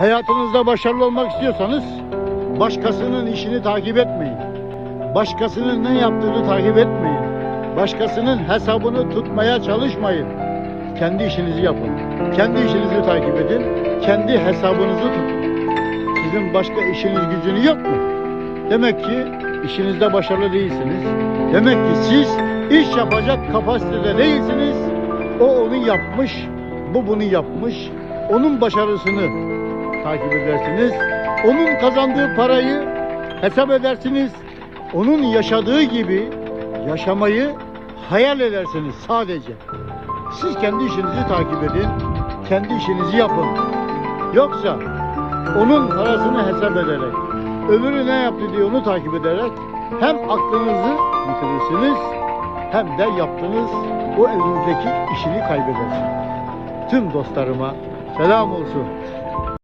Hayatınızda başarılı olmak istiyorsanız başkasının işini takip etmeyin. Başkasının ne yaptığını takip etmeyin. Başkasının hesabını tutmaya çalışmayın. Kendi işinizi yapın. Kendi işinizi takip edin. Kendi hesabınızı tutun. Sizin başka işiniz gücünüz yok mu? Demek ki işinizde başarılı değilsiniz. Demek ki siz iş yapacak kapasitede değilsiniz. O onu yapmış, bu bunu yapmış. Onun başarısını takip edersiniz. Onun kazandığı parayı hesap edersiniz. Onun yaşadığı gibi yaşamayı hayal edersiniz sadece. Siz kendi işinizi takip edin. Kendi işinizi yapın. Yoksa onun parasını hesap ederek, öbürü ne yaptı diye onu takip ederek hem aklınızı yitirirsiniz hem de yaptığınız o elinizdeki işini kaybedersiniz. Tüm dostlarıma selam olsun.